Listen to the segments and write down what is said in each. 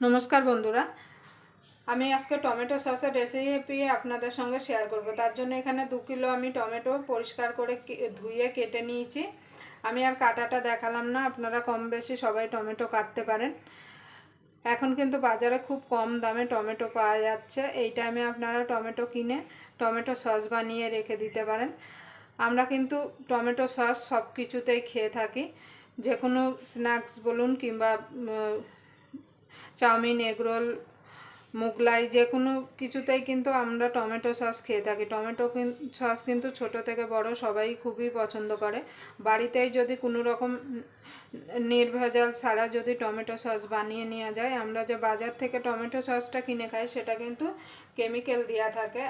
নমস্কার বন্ধুরা। আমি আজকে টমেটো সসের রেসিপি আপনাদের সঙ্গে শেয়ার করব। তার জন্য এখানে দু কিলো আমি টমেটো পরিষ্কার করে ধুয়ে কেটে নিয়েছি। আমি আর কাটাটা দেখালাম না, আপনারা কম বেশি সবাই টমেটো কাটতে পারেন। এখন কিন্তু বাজারে খুব কম দামে টমেটো পাওয়া যাচ্ছে। এই টাইমে আপনারা টমেটো কিনে টমেটো সস বানিয়ে রেখে দিতে পারেন। আমরা কিন্তু টমেটো সস সব কিছুতেই খেয়ে থাকি। যে কোনো স্ন্যাক্স বলুন কিংবা চাউমিন, এগরোল, মোগলাই, যে কোনো কিছুতেই কিন্তু আমরা টমেটো সস খেয়ে থাকি। টমেটো সস কিন্তু ছোট থেকে বড় সবাই খুবই পছন্দ করে। বাড়িতেই যদি কোনো রকম নির্ভেজাল ছাড়া যদি টমেটো সস বানিয়ে নেওয়া যায়, আমরা যে বাজার থেকে টমেটো সসটা কিনে খাই, সেটা কিন্তু কেমিক্যাল দেওয়া থাকে।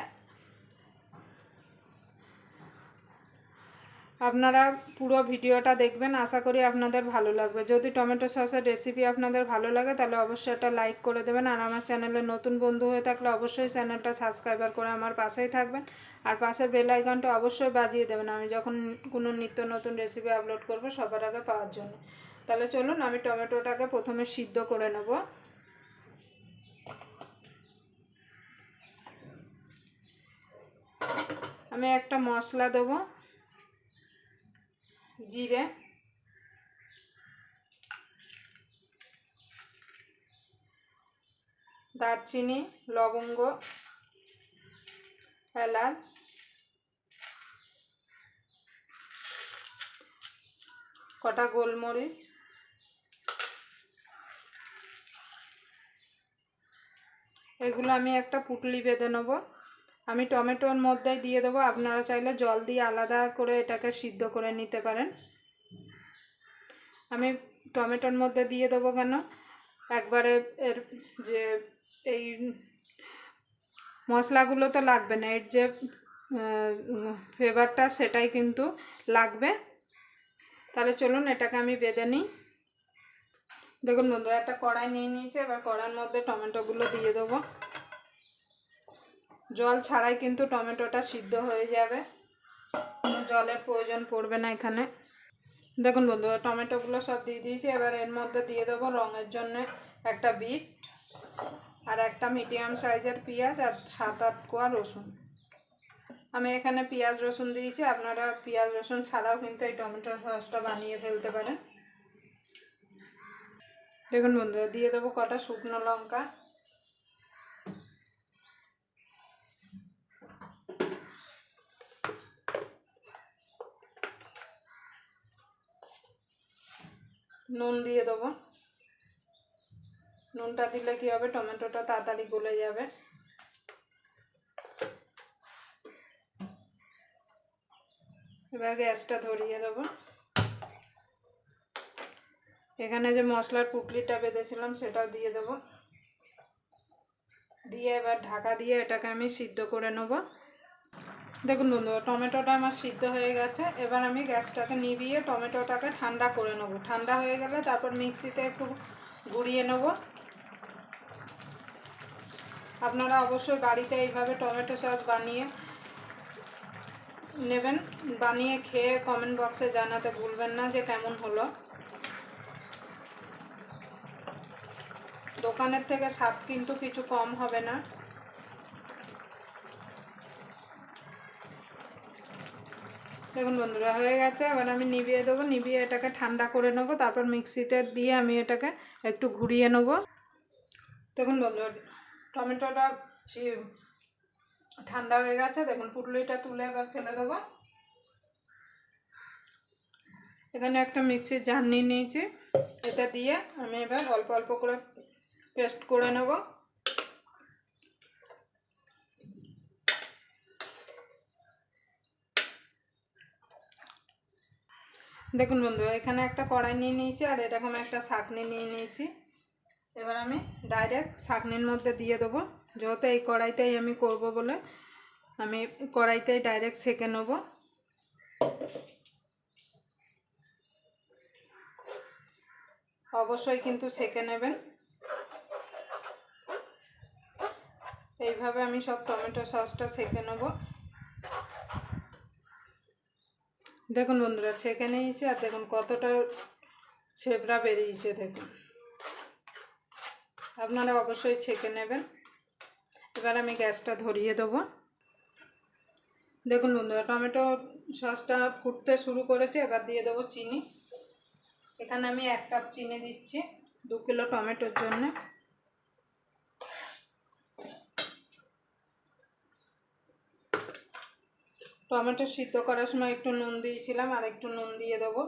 আপনারা পুরো ভিডিওটা দেখবেন, আশা করি আপনাদের ভালো লাগবে। যদি টমেটো সসের রেসিপি আপনাদের ভালো লাগে, তাহলে অবশ্যই একটা লাইক করে দেবেন। আর আমার চ্যানেলে নতুন বন্ধু হয়ে থাকলে অবশ্যই চ্যানেলটা সাবস্ক্রাইবার করে আমার পাশেই থাকবেন। আর পাশের বেল আইকনটা অবশ্যই বাজিয়ে দেবেন, আমি যখন কোনো নিত্য নতুন রেসিপি আপলোড করব সবার আগে পাওয়ার জন্য। তাহলে চলুন, আমি টমেটোটাকে প্রথমে সিদ্ধ করে নেব। আমি একটা মশলা দেবো। জিরে। দারচিনি লবঙ্গ এলাচ। কটা গোলমরিচ। এগুলো আমি একটা পুটলি বেঁধে নেব। আমি টমেটোর মধ্যে দিয়ে দেবো। আপনারা চাইলে জল দিয়ে আলাদা করে এটাকে সিদ্ধ করে নিতে পারেন। আমি টমেটোর মধ্যে দিয়ে দেবো কেন? একবারে এর যে এই মশলাগুলো তো লাগবে না, এর যে ফ্লেভারটা সেটাই কিন্তু লাগবে। তাহলে চলুন এটাকে আমি বেঁধে নিই। দেখুন বন্ধু একটা কড়াই নিয়ে নিয়েছি। এবার কড়াইয়ের মধ্যে টমেটোগুলো দিয়ে দেবো। জল ছাড়াই কিন্তু টমেটোটা সিদ্ধ হয়ে যাবে। কোনো জলের প্রয়োজন পড়বে না এখানে। দেখুন বন্ধু টমেটোগুলো সব দিয়ে দিয়েছি। এবার এর মধ্যে দিয়ে দেবো রঙের জন্য একটা বিট আর একটা মিডিয়াম সাইজের পেঁয়াজ আর সাত আট কোয়া রসুন। আমি এখানে পেঁয়াজ রসুন দিয়েছি। আপনারা পেঁয়াজ রসুন ছাড়াও কিন্তু এই টমেটো সসটা বানিয়ে ফেলতে পারেন। দেখুন বন্ধুরা, দিয়ে দেবো কটা শুকনো লঙ্কা। নুন দিয়ে দেবো। নুনটা দিলে কি হবে? টমেটোটা তাড়াতাড়ি গলে যাবে। এবার গ্যাসটা ধরিয়ে দেবো। এখানে যে মশলার পুকলিটা বেঁধেছিলাম, সেটাও দিয়ে দেবো। দিয়ে এবার ঢাকা দিয়ে এটাকে আমি সিদ্ধ করে নেব। দেখুন বন্ধু, টমেটোটা আমার সিদ্ধ হয়ে গেছে। এবার আমি গ্যাসটাকে নিভিয়ে টমেটোটাকে ঠান্ডা করে নেব। ঠান্ডা হয়ে গেলে তারপর মিক্সিতে একটু গুঁড়িয়ে নেব। আপনারা অবশ্যই বাড়িতে এইভাবে টমেটো সস বানিয়ে নেবেন। বানিয়ে খেয়ে কমেন্ট বক্সে জানাতে ভুলবেন না যে কেমন হলো। দোকানের থেকে স্বাদ কিন্তু কিছু কম হবে না। দেখুন বন্ধুরা, হয়ে গেছে। এবার আমি নিভিয়ে দেবো নিভিয়ে এটাকে ঠান্ডা করে নেব, তারপর মিক্সিতে দিয়ে আমি এটাকে একটু ঘুরিয়ে নেব। দেখুন বন্ধুরা, টমেটোটা ঠান্ডা হয়ে গেছে। দেখুন পুটলিটা তুলে এবার ফেলে দেবো। এখানে একটা মিক্সির জার নিয়ে নিয়েছি। এটা দিয়ে আমি এবার অল্প অল্প করে পেস্ট করে নেব। দেখুন বন্ধু, এখানে একটা কড়াই নিয়ে নিয়েছি আর এরকম একটা শাকনি নিয়ে নিয়েছি। এবার আমি ডাইরেক্ট শাকনির মধ্যে দিয়ে দেবো। যেহেতু এই কড়াইতেই আমি করব বলে আমি কড়াইতেই ডাইরেক্ট সেকে নেব। অবশ্যই কিন্তু সেকে নেবেন। এইভাবে আমি সব টমেটো সসটা সেকে নেব। দেখুন বন্ধুরা, ছেঁকে নিয়েছি আর দেখুন কতটা ছেবড়া বেরিয়েছে, দেখুন। আপনারা অবশ্যই ছেঁকে নেবেন। এবার আমি গ্যাসটা ধরিয়ে দেবো। দেখুন বন্ধুরা, টমেটো সসটা ফুটতে শুরু করেছে, এবার দিয়ে দেবো চিনি। এখানে আমি এক কাপ চিনি দিচ্ছি, দু কিলো টমেটোর জন্য। টমেটো সিদ্ধ করার সময় একটু নুন দিয়েছিলাম, আর একটু নুন দিয়ে দেবো।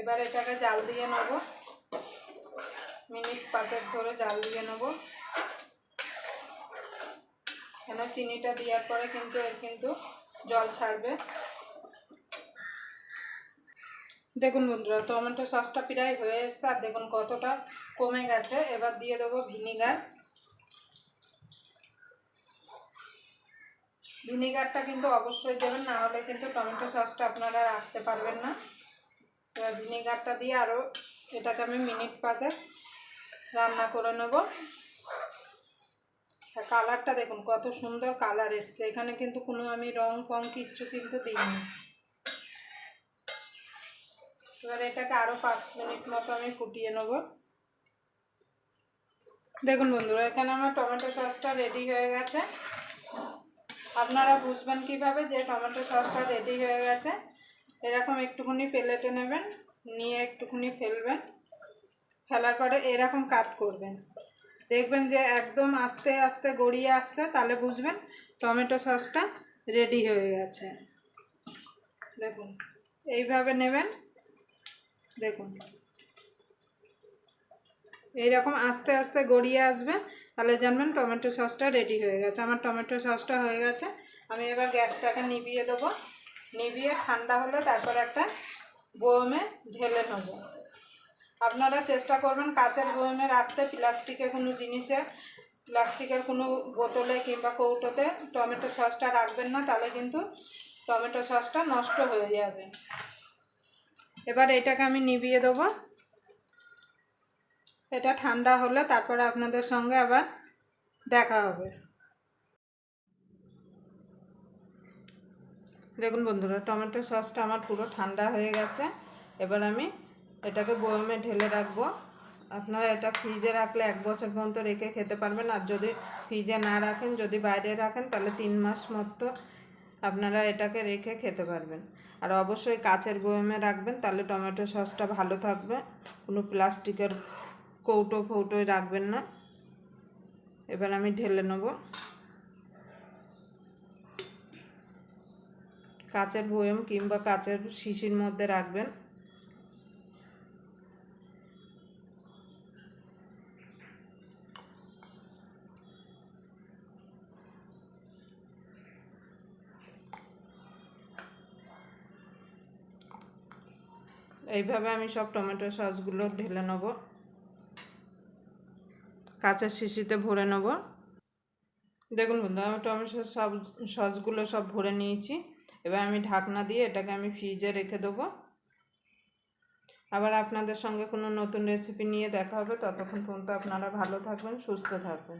এবার এটাকে জাল দিয়ে নেব। মিনিট পাঁচেক ধরে জাল দিয়ে নেব। কেন চিনিটা দেওয়ার পরে কিন্তু এর কিন্তু জল ছাড়বে। দেখুন বন্ধুরা, টমেটো সসটা প্রায় হয়ে এসছে আর দেখুন কতটা কমে গেছে। এবার দিয়ে দেবো ভিনিগার। ভিনিগারটা কিন্তু অবশ্যই দেবেন, না হলে কিন্তু টমেটো সসটা আপনারা রাখতে পারবেন না। এবার ভিনিগারটা দিয়ে আরও এটাকে আমি মিনিট পাঁচে রান্না করে নেব। কালারটা দেখুন, কত সুন্দর কালার এসছে। এখানে কিন্তু কোনো আমি রং ফং কিচ্ছু কিন্তু দিইনি। এবার এটাকে আরও পাঁচ মিনিট মতো আমি ফুটিয়ে নেব। দেখুন বন্ধুরা, এখানে আমার টমেটো সসটা রেডি হয়ে গেছে। আপনারা বুঝবেন কীভাবে যে টমেটো সসটা রেডি হয়ে গেছে। এরকম একটুখানি প্লেটে নেবেন, নিয়ে একটুখানি ফেলবেন। ফেলার পরে এরকম কাত করবেন। দেখবেন যে একদম আস্তে আস্তে গড়িয়ে আসছে, তাহলে বুঝবেন টমেটো সসটা রেডি হয়ে গেছে। দেখুন, এইভাবে নেবেন। দেখুন। এইরকম আস্তে আস্তে গড়িয়ে আসবে। তাহলে জানবেন টমেটো সসটা রেডি হয়ে গেছে। আমার টমেটো সসটা হয়ে গেছে। আমি এবার গ্যাসটাকে নিভিয়ে দেবো। নিভিয়ে ঠান্ডা হলে তারপর একটা বয়মে ঢেলে নেব। আপনারা চেষ্টা করবেন কাঁচের বয়মে রাখতে। প্লাস্টিকের কোনো জিনিসে, প্লাস্টিকের কোনো বোতলে কিংবা কৌটোতে টমেটো সসটা রাখবেন না। তাহলে কিন্তু টমেটো সসটা নষ্ট হয়ে যাবে। এবার এটাকে আমি নিভিয়ে দেবো। এটা ঠান্ডা হলে তারপরে আপনাদের সঙ্গে আবার দেখা হবে। দেখুন বন্ধুরা, টমেটো সসটা আমার পুরো ঠান্ডা হয়ে গেছে। এবার আমি এটাকে গরমে ঢেলে রাখব। আপনারা এটা ফ্রিজে রাখলে এক বছর পর্যন্ত রেখে খেতে পারবেন। আর যদি ফ্রিজে না রাখেন, যদি বাইরে রাখেন, তাহলে তিন মাস মতো আপনারা এটাকে রেখে খেতে পারবেন। আর অবশ্যই কাচের বয়মে রাখবেন, তাহলে টমেটো সসটা ভালো থাকবে। কোনো প্লাস্টিকের কৌটো ফৌটোয় রাখবেন না। এবার আমি ঢেলে নেব। কাচের বয়ম কিংবা কাচের শিশির মধ্যে রাখবেন। এইভাবে আমি সব টমেটো সসগুলো ঢেলে নেব। কাঁচের শিশিতে ভরে নেব। দেখুন বন্ধু আমি টমেটো সব সসগুলো সব ভরে নিয়েছি। এবার আমি ঢাকনা দিয়ে এটাকে আমি ফ্রিজে রেখে দেবো। আবার আপনাদের সঙ্গে কোনো নতুন রেসিপি নিয়ে দেখা হবে। ততক্ষণ পর্যন্ত আপনারা ভালো থাকবেন, সুস্থ থাকবেন।